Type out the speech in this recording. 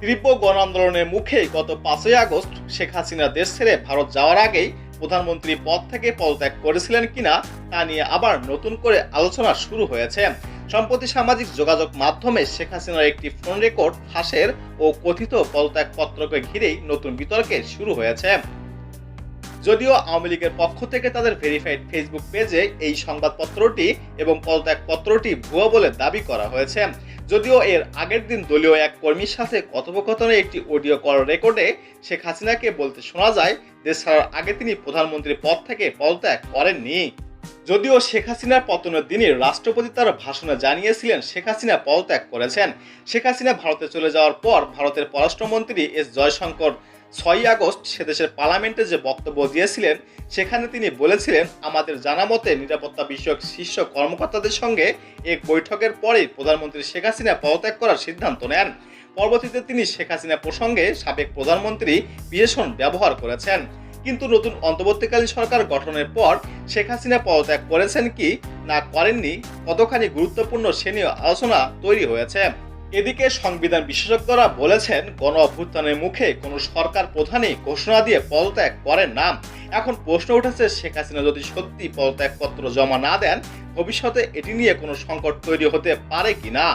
তীব্র গণ আন্দোলনের মুখে গত পাঁচই আগস্ট শেখ হাসিনা দেশ ছেড়ে ভারত যাওয়ার আগেই প্রধানমন্ত্রী পদ থেকে পদত্যাগ করেছিলেন কিনা তা নিয়ে আবার নতুন করে আলোচনা শুরু হয়েছে। সম্প্রতি সামাজিক যোগাযোগ মাধ্যমে শেখ হাসিনার একটি ফোন রেকর্ড, ফাঁসের ও কথিত পদত্যাগ পত্রকে ঘিরেই নতুন বিতর্কের শুরু হয়েছে। যদিও আওয়ামী লীগের পক্ষ থেকে তাদের ভেরিফাইড ফেসবুক পেজে এই সংবাদপত্রটি এবং পদত্যাগ পত্রটি ভুয়া বলে দাবি করা হয়েছে। যদিও এর আগের দিন দলীয় এক কর্মীর সাথে কথোপকথনে একটি অডিও কল রেকর্ডে শেখ হাসিনাকে বলতে শোনা যায়, দেশ ছাড়ার আগে তিনি প্রধানমন্ত্রীর পদ থেকে পদত্যাগ করেননি। যদিও শেখ হাসিনার পতনের দিনই রাষ্ট্রপতি তার ভাষণে জানিয়েছিলেন শেখ হাসিনা পদত্যাগ করেছেন। শেখ হাসিনা ভারতে চলে যাওয়ার পর ভারতের পররাষ্ট্রমন্ত্রী এস জয়শঙ্কর ছয়ই আগস্ট সে দেশের পার্লামেন্টে যে বক্তব্য দিয়েছিলেন, সেখানে তিনি বলেছিলেন, আমাদের জানা মতে নিরাপত্তা বিষয়ক শীর্ষ কর্মকর্তাদের সঙ্গে এক বৈঠকের পরেই প্রধানমন্ত্রী শেখ হাসিনা পদত্যাগ করার সিদ্ধান্ত নেন। পরবর্তীতে তিনি শেখ হাসিনা প্রসঙ্গে সাবেক প্রধানমন্ত্রী বিশেষণ ব্যবহার করেছেন। কিন্তু নতুন অন্তর্বর্তীকালীন সরকার গঠনের পর শেখ হাসিনা পদত্যাগ করেছেন কি না করেননি, কতখানি গুরুত্বপূর্ণ সে নিয়ে আলোচনা তৈরি হয়েছে। এদিকে সংবিধান বিশেষজ্ঞরা বলেছেন, গণ অভ্যুত্থানের মুখে কোন সরকার প্রধানই ঘোষণা দিয়ে পদত্যাগ করেন নাম এখন প্রশ্ন উঠেছে, শেখ হাসিনা যদি সত্যি পদত্যাগপত্র জমা না দেন, ভবিষ্যতে এটি নিয়ে কোনো সংকট তৈরি হতে পারে কি না